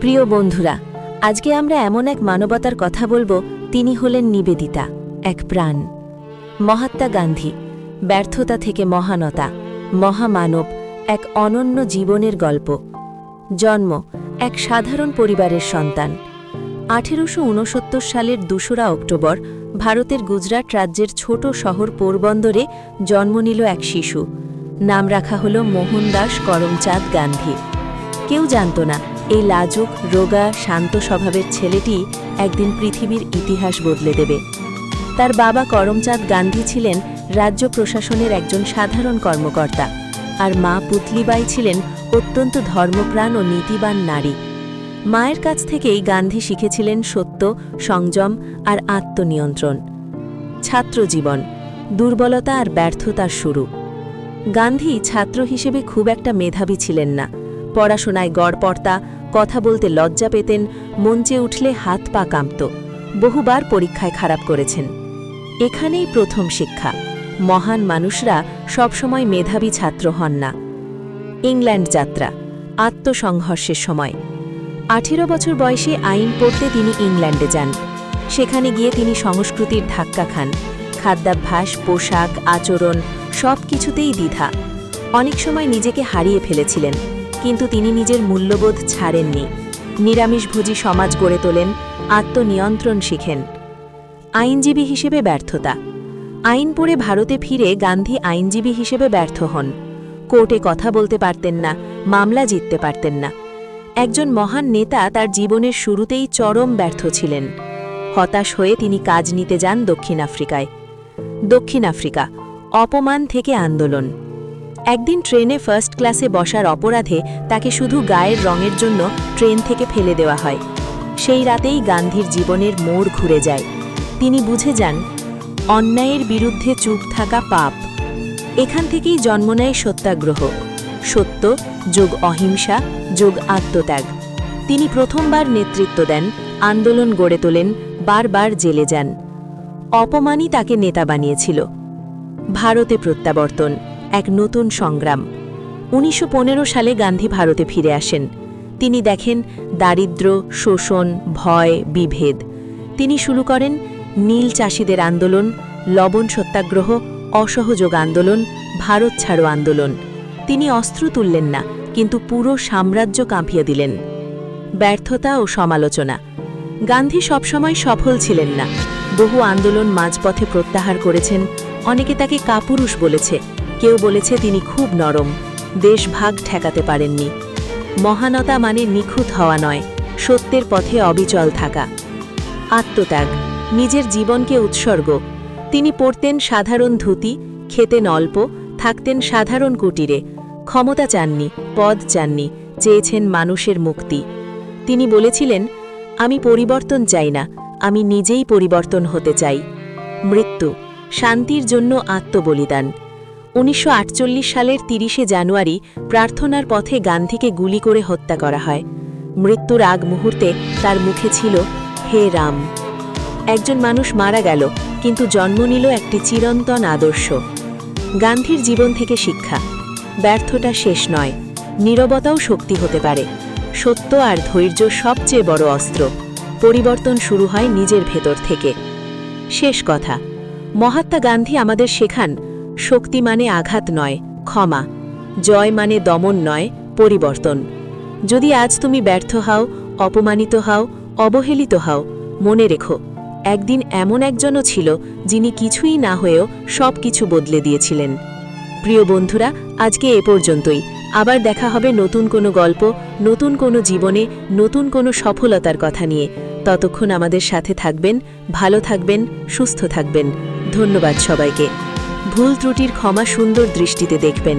প্রিয় বন্ধুরা, আজকে আমরা এমন এক মানবতার কথা বলব, তিনি হলেন নিবেদিতা, এক প্রাণ। মহাত্মা গান্ধী, ব্যর্থতা থেকে মহানতা, মহামানব, এক অনন্য জীবনের গল্প। জন্ম, এক সাধারণ পরিবারের সন্তান। আঠেরোশো উনসত্তর সালের দোসরা অক্টোবর, ভারতের গুজরাট রাজ্যের ছোট শহর পোরবন্দরে জন্ম নিল এক শিশু। নাম রাখা হল মোহনদাস করমচাঁদ গান্ধী। কেউ জানত না এই লাজুক, রোগা, শান্ত স্বভাবের ছেলেটি একদিন পৃথিবীর ইতিহাস বদলে দেবে। তার বাবা করমচাঁদ গান্ধী ছিলেন রাজ্য প্রশাসনের একজন সাধারণ কর্মকর্তা আর মা পুতলিবাই ছিলেন অত্যন্ত ধর্মপ্রাণ ও নীতিবান নারী। মায়ের কাছ থেকেই গান্ধী শিখেছিলেন সত্য, সংযম আর আত্মনিয়ন্ত্রণ। ছাত্রজীবন দুর্বলতা আর ব্যর্থতার শুরু। গান্ধী ছাত্র হিসেবে খুব একটা মেধাবী ছিলেন না। পড়াশোনায় গড়পড়তা, কথা বলতে লজ্জা পেতেন, মঞ্চে উঠলে হাত পা কাঁপত, বহুবার পরীক্ষায় খারাপ করেছেন। এখানেই প্রথম শিক্ষা। মহান মানুষরা সবসময় মেধাবী ছাত্র হন না। ইংল্যান্ড যাত্রা, আত্মসংঘর্ষের সময়। আঠেরো বছর বয়সে আইন পড়তে তিনি ইংল্যান্ডে যান। সেখানে গিয়ে তিনি সংস্কৃতির ধাক্কা খান। খাদ্যাভ্যাস, পোশাক, আচরণ সব কিছুতেই দ্বিধা। অনেক সময় নিজেকে হারিয়ে ফেলেছিলেন। কিন্তু তিনি নিজের মূল্যবোধ ছাড়েননি। নিরামিষভোজী সমাজ গড়ে তোলেন, আত্মনিয়ন্ত্রণ শিখেন। আইনজীবী হিসেবে ব্যর্থতা। আইন পড়ে ভারতে ফিরে গান্ধী আইনজীবী হিসেবে ব্যর্থ হন। কোর্টে কথা বলতে পারতেন না, মামলা জিততে পারতেন না। একজন মহান নেতা তার জীবনের শুরুতেই চরম ব্যর্থ ছিলেন। হতাশ হয়ে তিনি কাজ নিতে যান দক্ষিণ আফ্রিকায়। দক্ষিণ আফ্রিকা, অপমান থেকে আন্দোলন। একদিন ট্রেনে ফার্স্ট ক্লাসে বসার অপরাধে তাকে শুধু গায়ের রঙের জন্য ট্রেন থেকে ফেলে দেওয়া হয়। সেই রাতেই গান্ধীর জীবনের মোড় ঘুরে যায়। তিনি বুঝে যান, অন্যায়ের বিরুদ্ধে চুপ থাকা পাপ। এখান থেকেই জন্ম নেয় সত্যাগ্রহ। সত্য যোগ অহিংসা যোগ আত্মত্যাগ। তিনি প্রথমবার নেতৃত্ব দেন, আন্দোলন গড়ে তোলেন, বারবার জেলে যান। অপমানই তাকে নেতা বানিয়েছিল। ভারতে প্রত্যাবর্তন। এক নতুন সংগ্রাম। উনিশশো পনেরো সালে গান্ধী ভারতে ফিরে আসেন। তিনি দেখেন দারিদ্র্য, শোষণ, ভয়, বিভেদ। তিনি শুরু করেন নীল চাষিদের আন্দোলন, লবণ সত্যাগ্রহ, অসহযোগ আন্দোলন, ভারত ছাড়ো আন্দোলন। তিনি অস্ত্র তুললেন না, কিন্তু পুরো সাম্রাজ্য কাঁপিয়ে দিলেন। ব্যর্থতা ও সমালোচনা। গান্ধী সবসময় সফল ছিলেন না। বহু আন্দোলন মাঝপথে প্রত্যাহার করেছেন। অনেকে তাকে কাপুরুষ বলেছে। কেউ বলেছে তিনি খুব নরম দেশ ভাগ ঠেকাতে পারেননি। মহানতা মানে নিখুঁত হওয়া নয়, সত্যের পথে অবিচল থাকা। আত্মত্যাগ, নিজের জীবনকে উৎসর্গ। তিনি পড়তেন সাধারণ ধুতি, খেতেন অল্প, থাকতেন সাধারণ কুটিরে। ক্ষমতা চাননি, পদ চাননি, চেয়েছেন মানুষের মুক্তি। তিনি বলেছিলেন, আমি পরিবর্তন চাই না, আমি নিজেই পরিবর্তন হতে চাই। মৃত্যু, শান্তির জন্য আত্মবলিদান। উনিশশো আটচল্লিশ সালের তিরিশে জানুয়ারি প্রার্থনার পথে গান্ধীকে গুলি করে হত্যা করা হয়। মৃত্যুর আগ মুহূর্তে তার মুখে ছিল, হে রাম। একজন মানুষ মারা গেল, কিন্তু জন্ম নিল একটি চিরন্তন আদর্শ। গান্ধীর জীবন থেকে শিক্ষা। ব্যর্থতা শেষ নয়, নীরবতাও শক্তি হতে পারে। সত্য আর ধৈর্য সবচেয়ে বড় অস্ত্র। পরিবর্তন শুরু হয় নিজের ভেতর থেকে। শেষ কথা, মহাত্মা গান্ধী আমাদের শেখান শক্তি মানে আঘাত নয়, ক্ষমা। জয় মানে দমন নয়, পরিবর্তন। যদি আজ তুমি ব্যর্থ হও, অপমানিত হও, অবহেলিত হও, মনে রেখো, একদিন এমন একজনও ছিল যিনি কিছুই না হয়েও সব কিছু বদলে দিয়েছিলেন। প্রিয় বন্ধুরা, আজকে এ পর্যন্তই। আবার দেখা হবে নতুন কোনো গল্প, নতুন কোনো জীবনে, নতুন কোনো সফলতার কথা নিয়ে। ততক্ষণ আমাদের সাথে থাকবেন, ভালো থাকবেন, সুস্থ থাকবেন। ধন্যবাদ সবাইকে। ভুল ত্রুটির ক্ষমা সুন্দর দৃষ্টিতে দেখবেন।